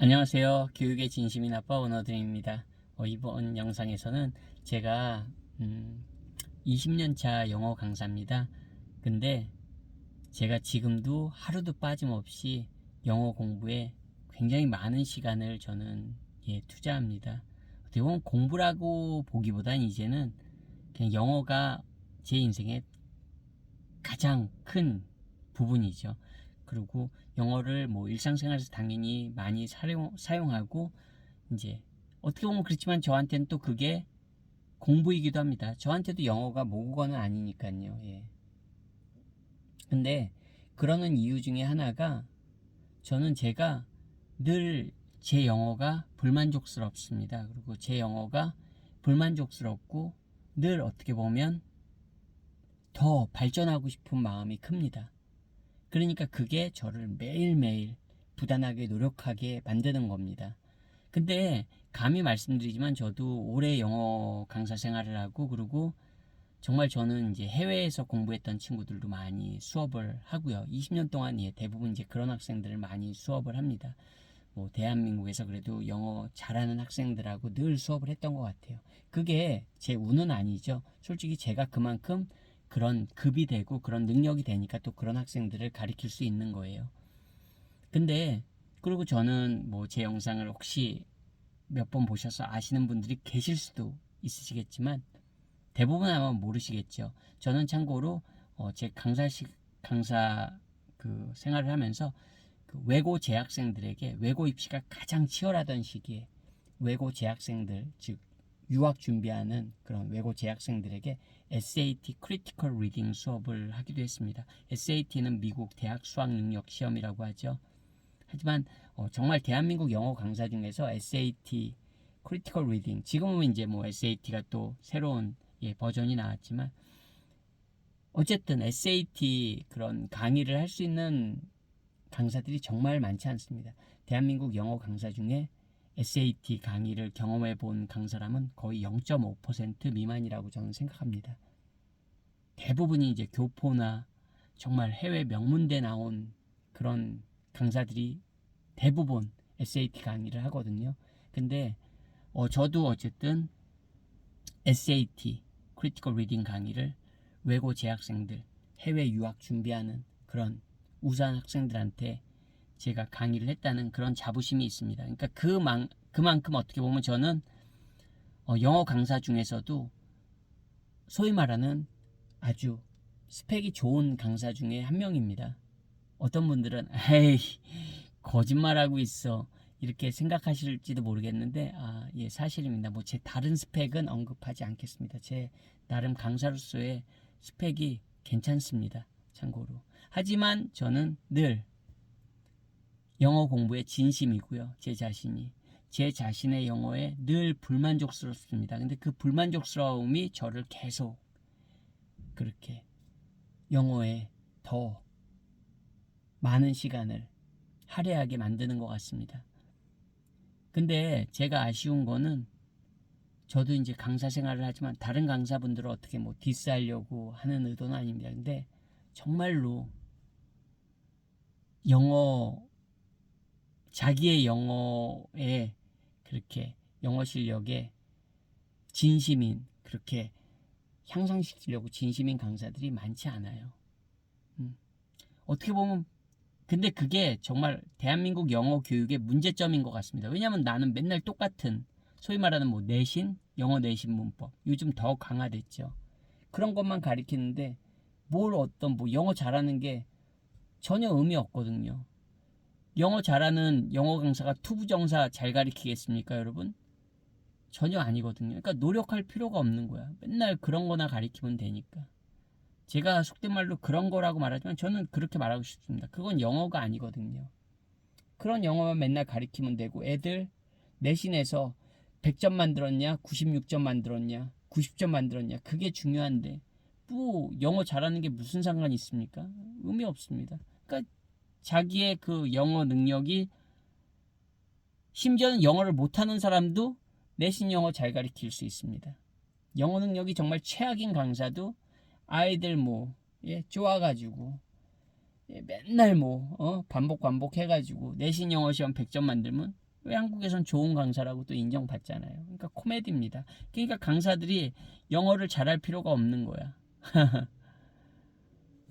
안녕하세요. 교육의 진심인 아빠 원어드림입니다. 어, 이번 영상에서는 제가 음, 20년차 영어 강사입니다. 근데 제가 지금도 하루도 빠짐없이 영어 공부에 굉장히 많은 시간을 저는 예, 투자합니다. 어떻게 보면 공부라고 보기보단 이제는 그냥 영어가 제 인생의 가장 큰 부분이죠. 그리고 영어를 뭐 일상생활에서 당연히 많이 사용, 사용하고 이제 어떻게 보면 그렇지만 저한테는 또 그게 공부이기도 합니다. 저한테도 영어가 모국어는 아니니까요. 예. 근데 그러는 이유 중에 하나가 저는 제가 늘 제 영어가 불만족스럽습니다. 그리고 제 영어가 불만족스럽고 늘 어떻게 보면 더 발전하고 싶은 마음이 큽니다. 그러니까 그게 저를 매일매일 부단하게 노력하게 만드는 겁니다. 근데 감히 말씀드리지만 저도 오래 영어 강사 생활을 하고 그리고 정말 저는 이제 해외에서 공부했던 친구들도 많이 수업을 하고요. 20년 동안 예, 대부분 이제 그런 학생들을 많이 수업을 합니다. 뭐 대한민국에서 그래도 영어 잘하는 학생들하고 늘 수업을 했던 것 같아요. 그게 제 운은 아니죠. 솔직히 제가 그만큼 그런 급이 되고 그런 능력이 되니까 또 그런 학생들을 가르칠 수 있는 거예요. 근데 그리고 저는 뭐 제 영상을 혹시 몇 번 보셔서 아시는 분들이 계실 수도 있으시겠지만 대부분 아마 모르시겠죠. 저는 참고로 어, 제 강사식 강사 그 생활을 하면서 그 외고 재학생들에게 외고 입시가 가장 치열하던 시기에 외고 재학생들 즉 유학 준비하는 그런 외고 재학생들에게 SAT 크리티컬 리딩 수업을 하기도 했습니다. SAT는 미국 대학 수학 능력 시험이라고 하죠. 하지만 어, 정말 대한민국 영어 강사 중에서 SAT 크리티컬 리딩 지금은 이제 뭐 SAT가 또 새로운 예, 버전이 나왔지만 어쨌든 SAT 그런 강의를 할 수 있는 강사들이 정말 많지 않습니다. 대한민국 영어 강사 중에 SAT 강의를 경험해 본 강사람은 거의 0.5% 미만이라고 저는 생각합니다. 대부분이 이제 교포나 정말 해외 명문대 나온 그런 강사들이 대부분 SAT 강의를 하거든요. 근데 어, 저도 어쨌든 SAT 크리티컬 리딩 강의를 외고 재학생들 해외 유학 준비하는 그런 우수한 학생들한테 제가 강의를 했다는 그런 자부심이 있습니다. 그러니까 그만 그만큼 어떻게 보면 저는 어, 영어 강사 중에서도 소위 말하는 아주 스펙이 좋은 강사 중에 한 명입니다. 어떤 분들은 에이 거짓말하고 있어 이렇게 생각하실지도 모르겠는데 아, 예 사실입니다. 뭐 제 다른 스펙은 언급하지 않겠습니다. 제 나름 강사로서의 스펙이 괜찮습니다. 참고로. 하지만 저는 늘 영어 공부에 진심이고요. 제 자신이. 제 자신의 영어에 늘 불만족스럽습니다. 근데 그 불만족스러움이 저를 계속 그렇게 영어에 더 많은 시간을 할애하게 만드는 것 같습니다. 근데 제가 아쉬운 거는 저도 이제 강사 생활을 하지만 다른 강사분들을 어떻게 뭐 디스하려고 하는 의도는 아닙니다. 근데 정말로 영어 자기의 영어에 그렇게 영어 실력에 진심인 그렇게 향상시키려고 진심인 강사들이 많지 않아요. 음. 어떻게 보면 근데 그게 정말 대한민국 영어 교육의 문제점인 것 같습니다. 왜냐하면 나는 맨날 똑같은 소위 말하는 뭐 내신, 영어 내신 문법 요즘 더 강화됐죠. 그런 것만 가리키는데 뭘 어떤 뭐 영어 잘하는 게 전혀 의미 없거든요. 영어 잘하는 영어 강사가 투부정사 잘 가리키겠습니까, 여러분? 전혀 아니거든요. 그러니까 노력할 필요가 없는 거야. 맨날 그런 거나 가리키면 되니까. 제가 속된 말로 그런 거라고 말하지만 저는 그렇게 말하고 싶습니다. 그건 영어가 아니거든요. 그런 영어만 맨날 가리키면 되고 애들 내신에서 100점 만들었냐, 96점 만들었냐, 90점 만들었냐. 그게 중요한데 뭐 영어 잘하는 게 무슨 상관이 있습니까? 의미 없습니다. 그러니까 자기의 그 영어 능력이 심지어는 영어를 못하는 사람도 내신 영어 잘 가르칠 수 있습니다. 영어 능력이 정말 최악인 강사도 아이들 뭐 예, 좋아가지고 예, 맨날 뭐 어, 반복 반복 해가지고 내신 영어 시험 100점 만들면 왜 한국에선 좋은 강사라고 또 인정받잖아요. 그러니까 코미디입니다. 그러니까 강사들이 영어를 잘할 필요가 없는 거야.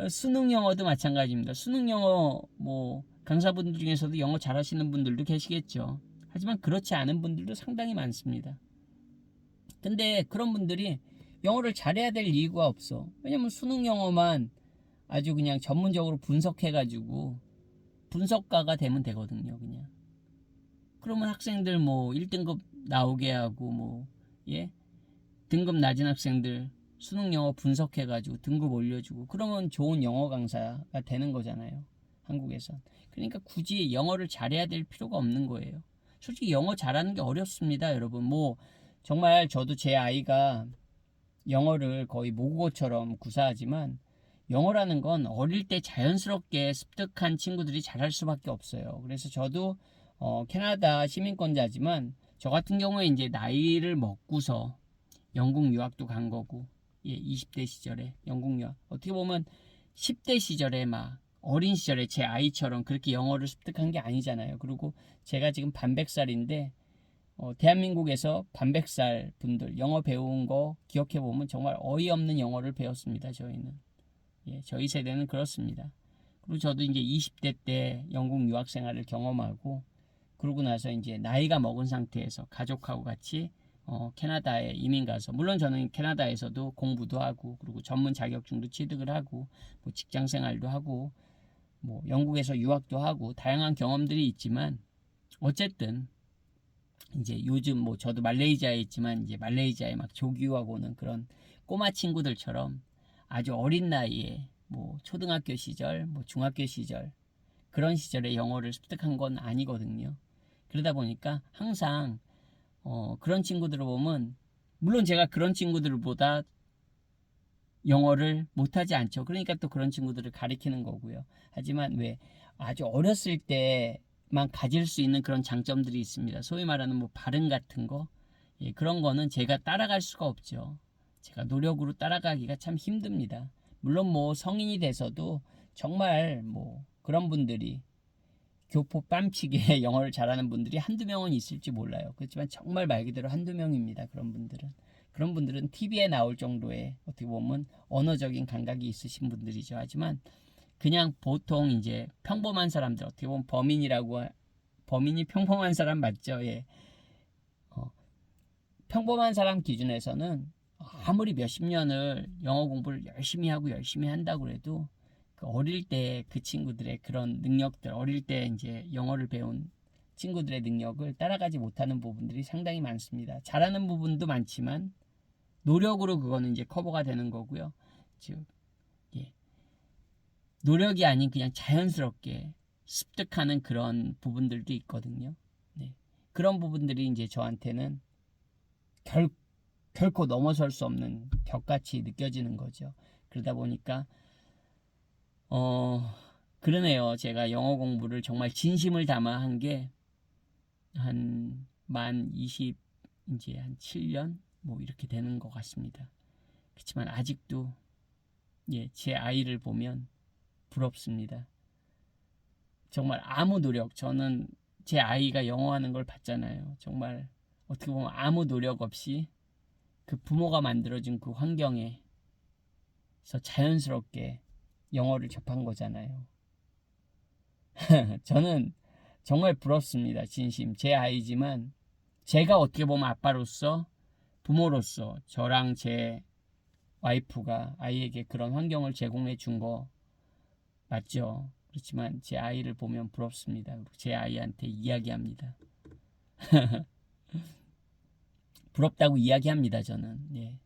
수능 영어도 마찬가지입니다. 수능 영어 뭐 강사분들 중에서도 영어 잘하시는 분들도 계시겠죠. 하지만 그렇지 않은 분들도 상당히 많습니다. 근데 그런 분들이 영어를 잘해야 될 이유가 없어. 왜냐면 수능 영어만 아주 그냥 전문적으로 분석해가지고 분석가가 되면 되거든요, 그냥. 그러면 학생들 뭐 1등급 나오게 하고 뭐, 예? 등급 낮은 학생들 수능 영어 분석해가지고 등급 올려주고 그러면 좋은 영어 강사가 되는 거잖아요. 한국에선. 그러니까 굳이 영어를 잘해야 될 필요가 없는 거예요. 솔직히 영어 잘하는 게 어렵습니다, 여러분. 뭐, 정말 저도 제 아이가 영어를 거의 모국어처럼 구사하지만 영어라는 건 어릴 때 자연스럽게 습득한 친구들이 잘할 수밖에 없어요. 그래서 저도 어, 캐나다 시민권자지만 저 같은 경우에 이제 나이를 먹고서 영국 유학도 간 거고 예, 20대 시절에 영국 유학 어떻게 보면 10대 시절에 막 어린 시절에 제 아이처럼 그렇게 영어를 습득한 게 아니잖아요. 그리고 제가 지금 반백살인데 어, 대한민국에서 반백살 분들 영어 배운 거 기억해 보면 정말 어이없는 영어를 배웠습니다. 저희는 예, 저희 세대는 그렇습니다. 그리고 저도 이제 20대 때 영국 유학 생활을 경험하고 그러고 나서 이제 나이가 먹은 상태에서 가족하고 같이 어, 캐나다에 이민 가서 물론 저는 캐나다에서도 공부도 하고 그리고 전문 자격증도 취득을 하고 뭐 직장 생활도 하고 뭐 영국에서 유학도 하고 다양한 경험들이 있지만 어쨌든 이제 요즘 뭐 저도 말레이시아에 있지만 이제 말레이시아에 막 유학 오는 그런 꼬마 친구들처럼 아주 어린 나이에 뭐 초등학교 시절, 뭐 중학교 시절 그런 시절에 영어를 습득한 건 아니거든요. 그러다 보니까 항상 어, 그런 친구들을 보면 물론 제가 그런 친구들보다 영어를 못하지 않죠. 그러니까 또 그런 친구들을 가리키는 거고요. 하지만 왜 아주 어렸을 때만 가질 수 있는 그런 장점들이 있습니다. 소위 말하는 뭐 발음 같은 거 예, 그런 거는 제가 따라갈 수가 없죠. 제가 노력으로 따라가기가 참 힘듭니다. 물론 뭐 성인이 돼서도 정말 뭐 그런 분들이 교포 뺨치게 영어를 잘하는 분들이 한두 명은 있을지 몰라요. 그렇지만 정말 말 그대로 한두 명입니다. 그런 분들은. 그런 분들은 TV에 나올 정도의 어떻게 보면 언어적인 감각이 있으신 분들이죠. 하지만 그냥 보통 이제 평범한 사람들 어떻게 보면 범인이라고 하- 범인이 평범한 사람 맞죠? 예. 어, 평범한 사람 기준에서는 아무리 몇십 년을 영어 공부를 열심히 하고 열심히 한다고 해도 그 어릴 때 그 친구들의 그런 능력들, 어릴 때 이제 영어를 배운 친구들의 능력을 따라가지 못하는 부분들이 상당히 많습니다. 잘하는 부분도 많지만 노력으로 그거는 이제 커버가 되는 거고요. 즉, 예. 노력이 아닌 그냥 자연스럽게 습득하는 그런 부분들도 있거든요. 네. 그런 부분들이 이제 저한테는 결, 결코 넘어설 수 없는 벽같이 느껴지는 거죠. 그러다 보니까 어 그러네요. 제가 영어 공부를 정말 진심을 담아 한 게 한 만 20 이제 한 7년 뭐 이렇게 되는 것 같습니다. 그렇지만 아직도 예, 제 아이를 보면 부럽습니다. 정말 아무 노력 저는 제 아이가 영어 하는 걸 봤잖아요. 정말 어떻게 보면 아무 노력 없이 그 부모가 만들어준 그 환경에서 자연스럽게 영어를 접한 거잖아요. 저는 정말 부럽습니다. 진심. 제 아이지만 제가 어떻게 보면 아빠로서 부모로서 저랑 제 와이프가 아이에게 그런 환경을 제공해 준 거 맞죠? 그렇지만 제 아이를 보면 부럽습니다. 제 아이한테 이야기합니다. 부럽다고 이야기합니다. 저는. 예.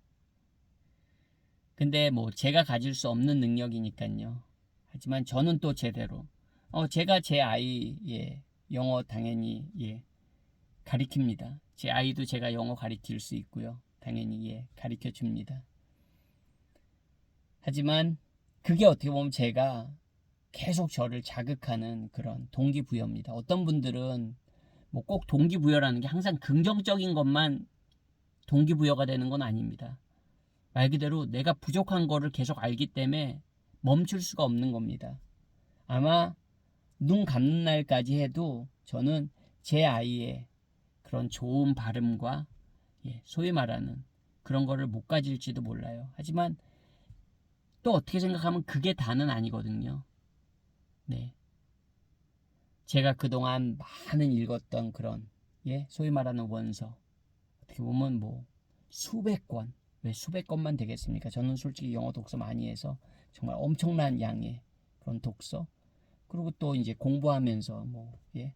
근데 뭐 제가 가질 수 없는 능력이니까요. 하지만 저는 또 제대로 어 제가 제 아이의 영어 당연히 예 가리킵니다. 제 아이도 제가 영어 가리킬 수 있고요. 당연히 예 가리켜 줍니다. 하지만 그게 어떻게 보면 제가 계속 저를 자극하는 그런 동기부여입니다. 어떤 분들은 뭐 꼭 동기부여라는 게 항상 긍정적인 것만 동기부여가 되는 건 아닙니다. 말 그대로 내가 부족한 거를 계속 알기 때문에 멈출 수가 없는 겁니다. 아마 눈 감는 날까지 해도 저는 제 아이의 그런 좋은 발음과 예, 소위 말하는 그런 거를 못 가질지도 몰라요. 하지만 또 어떻게 생각하면 그게 다는 아니거든요. 네. 제가 그동안 많은 읽었던 그런 예, 소위 말하는 원서 어떻게 보면 뭐 수백 권, 왜 수백 권만 되겠습니까? 저는 솔직히 영어 독서 많이 해서 정말 엄청난 양의 그런 독서 그리고 또 이제 공부하면서 뭐 예.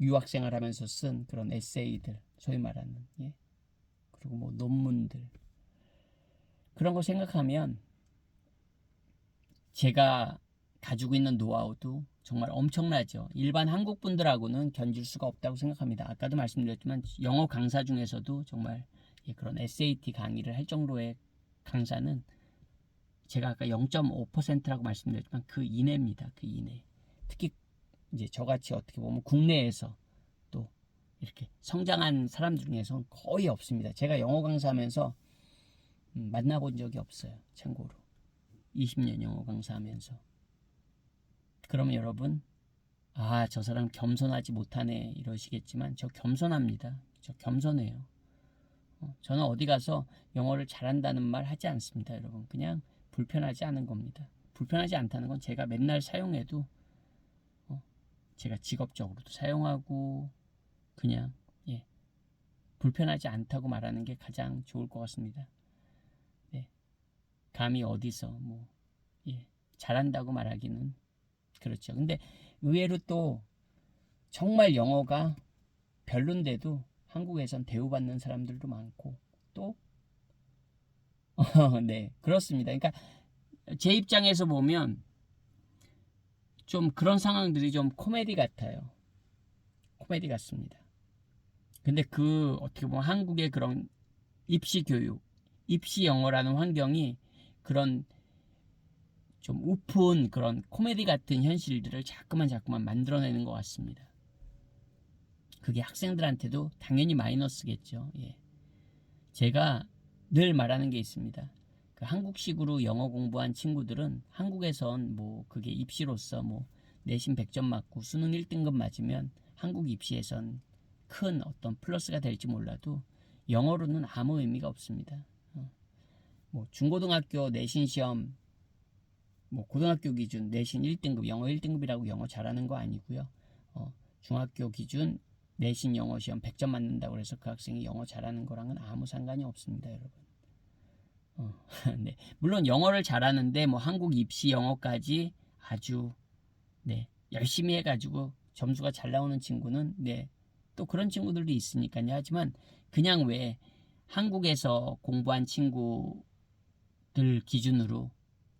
유학 생활 하면서 쓴 그런 에세이들 소위 말하는 예. 그리고 뭐 논문들 그런 거 생각하면 제가 가지고 있는 노하우도 정말 엄청나죠. 일반 한국 분들하고는 견줄 수가 없다고 생각합니다. 아까도 말씀드렸지만 영어 강사 중에서도 정말 예, 그런 SAT 강의를 할 정도의 강사는 제가 아까 0.5%라고 말씀드렸지만 그 이내입니다. 그 이내. 특히 이제 저같이 어떻게 보면 국내에서 또 이렇게 성장한 사람들 중에서는 거의 없습니다. 제가 영어 강사하면서 음, 만나본 적이 없어요. 참고로 20년 영어 강사하면서 그러면 여러분 아 저 사람 겸손하지 못하네 이러시겠지만 저 겸손합니다. 저 겸손해요. 어, 저는 어디 가서 영어를 잘한다는 말 하지 않습니다, 여러분. 그냥 불편하지 않은 겁니다. 불편하지 않다는 건 제가 맨날 사용해도 어, 제가 직업적으로도 사용하고 그냥 예, 불편하지 않다고 말하는 게 가장 좋을 것 같습니다. 네, 감히 어디서 뭐 예, 잘한다고 말하기는 그렇죠. 근데 의외로 또 정말 영어가 별론데도 한국에선 대우받는 사람들도 많고 또 네, 그렇습니다. 그러니까 제 입장에서 보면 좀 그런 상황들이 좀 코미디 같아요. 코미디 같습니다. 근데 그 어떻게 보면 한국의 그런 입시 교육, 입시 영어라는 환경이 그런 좀 우픈 그런 코미디 같은 현실들을 자꾸만 자꾸만 만들어내는 것 같습니다. 그게 학생들한테도 당연히 마이너스겠죠. 예. 제가 늘 말하는 게 있습니다. 그 한국식으로 영어 공부한 친구들은 한국에선 뭐 그게 입시로서 뭐 내신 100점 맞고 수능 1등급 맞으면 한국 입시에선 큰 어떤 플러스가 될지 몰라도 영어로는 아무 의미가 없습니다. 어. 뭐 중고등학교 내신 시험 뭐 고등학교 기준 내신 1등급 영어 1등급이라고 영어 잘하는 거 아니고요. 어, 중학교 기준 내신 영어 시험 100점 맞는다고 해서 그 학생이 영어 잘하는 거랑은 아무 상관이 없습니다, 여러분. 어, 네. 물론 영어를 잘하는데 뭐 한국 입시 영어까지 아주 네, 열심히 해 가지고 점수가 잘 나오는 친구는 네. 또 그런 친구들도 있으니까요. 하지만 그냥 왜 한국에서 공부한 친구들 기준으로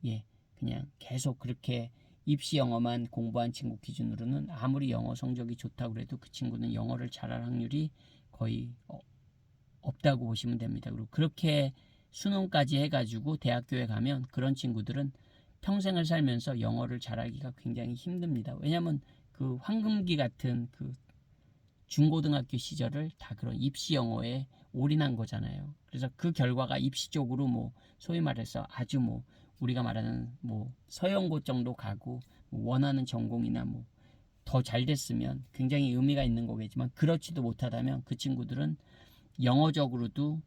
예, 그냥 계속 그렇게 입시 영어만 공부한 친구 기준으로는 아무리 영어 성적이 좋다고 그래도 그 친구는 영어를 잘할 확률이 거의 어, 없다고 보시면 됩니다. 그리고 그렇게 수능까지 해가지고 대학교에 가면 그런 친구들은 평생을 살면서 영어를 잘하기가 굉장히 힘듭니다. 왜냐하면 그 황금기 같은 그 중고등학교 시절을 다 그런 입시 영어에 올인한 거잖아요. 그래서 그 결과가 입시 쪽으로 뭐 소위 말해서 아주 뭐 우리가 말하는 뭐 서영고 정도 가고 뭐 원하는 전공이나 뭐 더 잘 됐으면 굉장히 의미가 있는 거겠지만 그렇지도 못하다면 그 친구들은 영어적으로도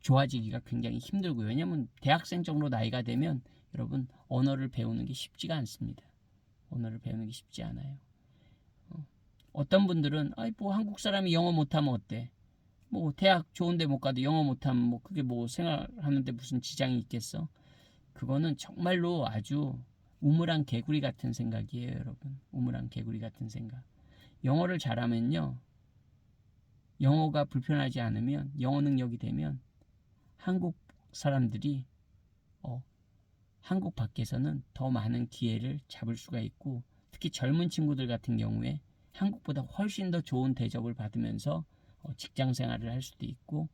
좋아지기가 굉장히 힘들고요. 왜냐하면 대학생 정도 나이가 되면 여러분 언어를 배우는 게 쉽지가 않습니다. 언어를 배우는 게 쉽지 않아요. 어, 떤 분들은 아이 뭐 한국 사람이 영어 못하면 어때? 뭐 대학 좋은데 못 가도 영어 못하면 뭐 그게 뭐 생활하는데 무슨 지장이 있겠어? 그거는 정말로 아주 우물한 개구리 같은 생각이에요, 여러분. 우물한 개구리 같은 생각. 영어를 잘하면요. 영어가 불편하지 않으면 영어 능력이 되면 한국 사람들이 어, 한국 밖에서는 더 많은 기회를 잡을 수가 있고 특히 젊은 친구들 같은 경우에 한국보다 훨씬 더 좋은 대접을 받으면서 어, 직장 생활을 할 수도 있고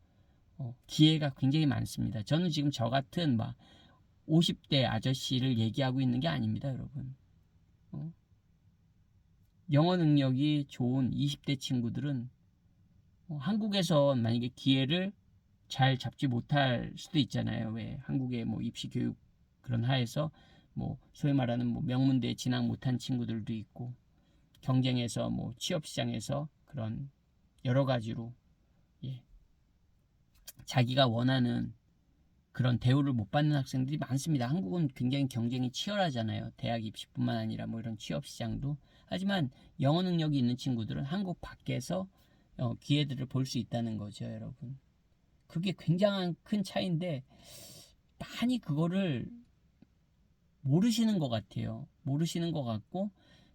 어, 기회가 굉장히 많습니다. 저는 지금 저 같은 막 50대 아저씨를 얘기하고 있는 게 아닙니다, 여러분. 어? 영어 능력이 좋은 20대 친구들은 어, 한국에서 만약에 기회를 잘 잡지 못할 수도 있잖아요. 왜 한국의 뭐 입시 교육 그런 하에서 뭐 소위 말하는 뭐 명문대에 진학 못한 친구들도 있고 경쟁에서 뭐 취업 시장에서 그런 여러 가지로 예. 자기가 원하는 그런 대우를 못 받는 학생들이 많습니다. 한국은 굉장히 경쟁이 치열하잖아요. 대학 입시뿐만 아니라 뭐 이런 취업 시장도. 하지만 영어 능력이 있는 친구들은 한국 밖에서 어, 기회들을 볼 수 있다는 거죠, 여러분. 그게 굉장한 큰 차이인데 많이 그거를 모르시는 것 같아요. 모르시는 것 같고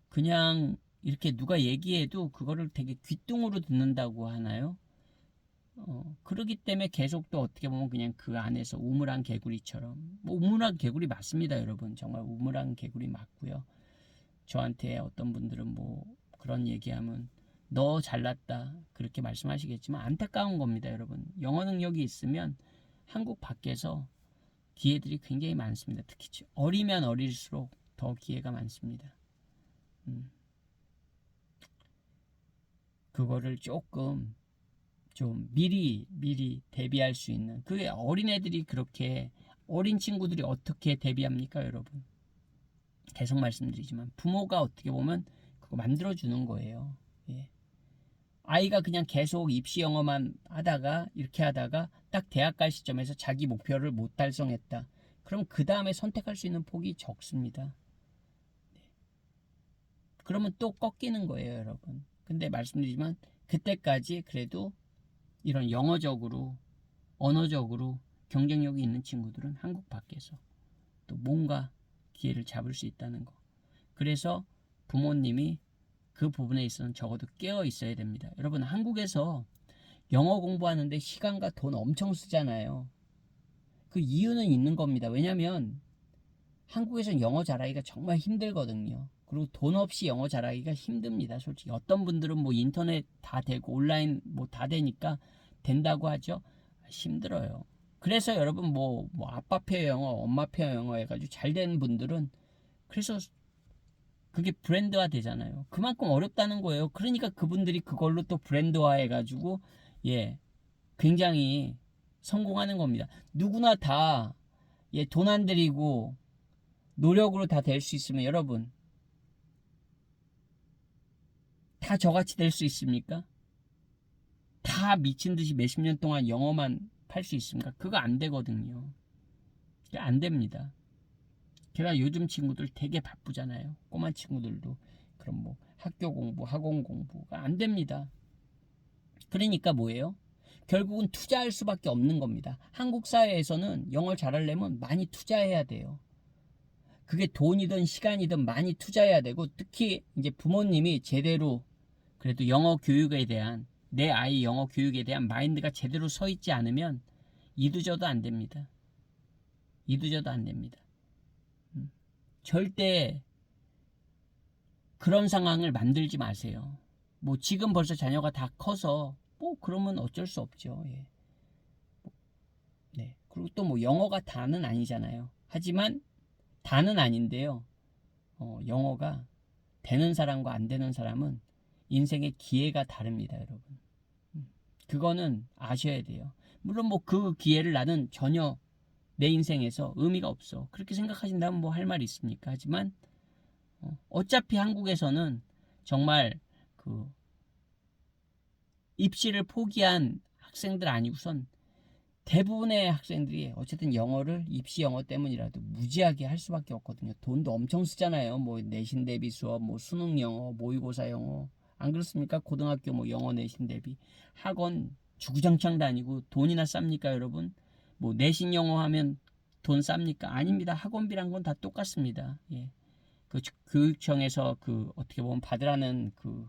그냥 이렇게 누가 얘기해도 그거를 되게 귓등으로 듣는다고 하나요? 어, 그러기 때문에 계속 또 어떻게 보면 그냥 그 안에서 우물안 개구리처럼 뭐 우물안 개구리 맞습니다, 여러분. 정말 우물안 개구리 맞고요. 저한테 어떤 분들은 뭐 그런 얘기하면 너 잘났다 그렇게 말씀하시겠지만 안타까운 겁니다, 여러분. 영어 능력이 있으면 한국 밖에서 기회들이 굉장히 많습니다. 특히 어리면 어릴수록 더 기회가 많습니다. 음. 그거를 조금 좀 미리 미리 대비할 수 있는 그게 어린애들이 그렇게 어린 친구들이 어떻게 대비합니까 여러분? 계속 말씀드리지만 부모가 어떻게 보면 그거 만들어 주는 거예요. 예. 아이가 그냥 계속 입시 영어만 하다가 이렇게 하다가 딱 대학 갈 시점에서 자기 목표를 못 달성했다. 그럼 그 다음에 선택할 수 있는 폭이 적습니다. 네. 그러면 또 꺾이는 거예요 여러분 근데 말씀드리지만 그때까지 그래도 이런 영어적으로 언어적으로 경쟁력이 있는 친구들은 한국 밖에서 또 뭔가 기회를 잡을 수 있다는 거. 그래서 부모님이 그 부분에 있어서는 적어도 깨어 있어야 됩니다. 여러분 한국에서 영어 공부하는데 시간과 돈 엄청 쓰잖아요. 그 이유는 있는 겁니다. 왜냐하면 한국에서는 영어 잘하기가 정말 힘들거든요. 그리고 돈 없이 영어 잘하기가 힘듭니다. 솔직히 어떤 분들은 뭐 인터넷 다 되고 온라인 뭐 다 되니까 된다고 하죠. 힘들어요. 그래서 여러분 뭐, 뭐 아빠표 영어, 엄마표 영어 해가지고 잘된 분들은 그래서 그게 브랜드화 되잖아요. 그만큼 어렵다는 거예요. 그러니까 그분들이 그걸로 또 브랜드화 해가지고 예 굉장히 성공하는 겁니다. 누구나 다 예, 돈 안 들이고 노력으로 다 될 수 있으면 여러분 다 저같이 될 수 있습니까? 다 미친 듯이 몇십 년 동안 영어만 팔 수 있습니까? 그거 안 되거든요. 안 됩니다. 게다가 요즘 친구들 되게 바쁘잖아요. 꼬만 친구들도 그럼 뭐 학교 공부, 학원 공부가 안 됩니다. 그러니까 뭐예요? 결국은 투자할 수밖에 없는 겁니다. 한국 사회에서는 영어를 잘하려면 많이 투자해야 돼요. 그게 돈이든 시간이든 많이 투자해야 되고 특히 이제 부모님이 제대로 그래도 영어 교육에 대한 내 아이 영어 교육에 대한 마인드가 제대로 서 있지 않으면 이두저도 안 됩니다. 이두저도 안 됩니다. 음. 절대 그런 상황을 만들지 마세요. 뭐 지금 벌써 자녀가 다 커서 뭐 그러면 어쩔 수 없죠. 예. 네. 그리고 또 뭐 영어가 다는 아니잖아요. 하지만 다는 아닌데요. 어, 영어가 되는 사람과 안 되는 사람은 인생의 기회가 다릅니다, 여러분. 음, 그거는 아셔야 돼요. 물론 뭐 그 기회를 나는 전혀 내 인생에서 의미가 없어. 그렇게 생각하신다면 뭐 할 말이 있습니까? 하지만 어, 어차피 한국에서는 정말 그 입시를 포기한 학생들 아니고선 대부분의 학생들이 어쨌든 영어를 입시 영어 때문이라도 무지하게 할 수밖에 없거든요. 돈도 엄청 쓰잖아요. 뭐 내신 대비 수업, 뭐 수능 영어, 모의고사 영어. 안 그렇습니까? 고등학교 뭐 영어 내신 대비 학원 주구장창 다니고 돈이나 쌉니까, 여러분? 뭐 내신 영어 하면 돈 쌉니까? 아닙니다. 학원비란 건 다 똑같습니다. 예. 그 교육청에서 그 어떻게 보면 받으라는 그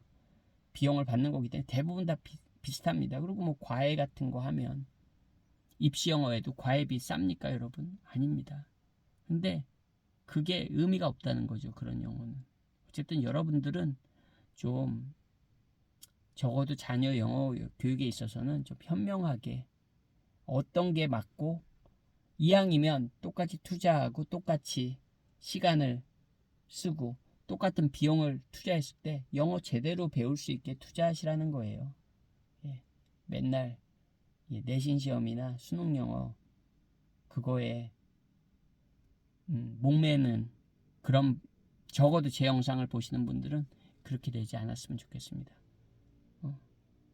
비용을 받는 거기 때문에 대부분 다 비, 비슷합니다. 그리고 뭐 과외 같은 거 하면 입시 영어에도 과외비 쌉니까, 여러분? 아닙니다. 근데 그게 의미가 없다는 거죠. 그런 영어는. 어쨌든 여러분들은 좀 적어도 자녀 영어 교육에 있어서는 좀 현명하게 어떤 게 맞고 이왕이면 똑같이 투자하고 똑같이 시간을 쓰고 똑같은 비용을 투자했을 때 영어 제대로 배울 수 있게 투자하시라는 거예요. 예, 맨날 예, 내신 시험이나 수능 영어 그거에 음, 목매는 그런 적어도 제 영상을 보시는 분들은 그렇게 되지 않았으면 좋겠습니다.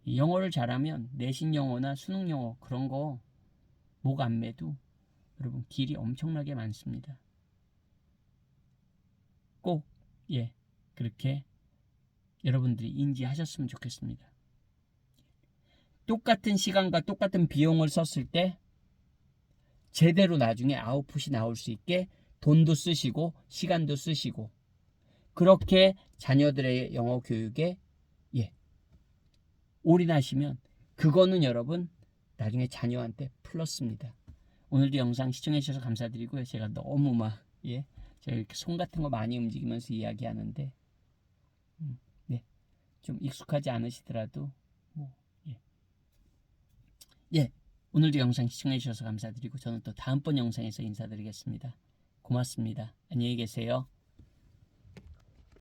영어를 잘하면 내신 영어나 수능 영어 그런 거 목 안 매도 여러분 길이 엄청나게 많습니다. 꼭 예, 그렇게 여러분들이 인지하셨으면 좋겠습니다. 똑같은 시간과 똑같은 비용을 썼을 때 제대로 나중에 아웃풋이 나올 수 있게 돈도 쓰시고 시간도 쓰시고 그렇게 자녀들의 영어 교육에 예 올인하시면 그거는 여러분 나중에 자녀한테 플러스입니다. 오늘도 영상 시청해 주셔서 감사드리고요. 제가 너무 막 예, 제가 이렇게 손 같은 거 많이 움직이면서 이야기하는데 음, 네, 좀 익숙하지 않으시더라도 뭐 예, 예, 오늘도 영상 시청해 주셔서 감사드리고 저는 또 다음번 영상에서 인사드리겠습니다. 고맙습니다. 안녕히 계세요.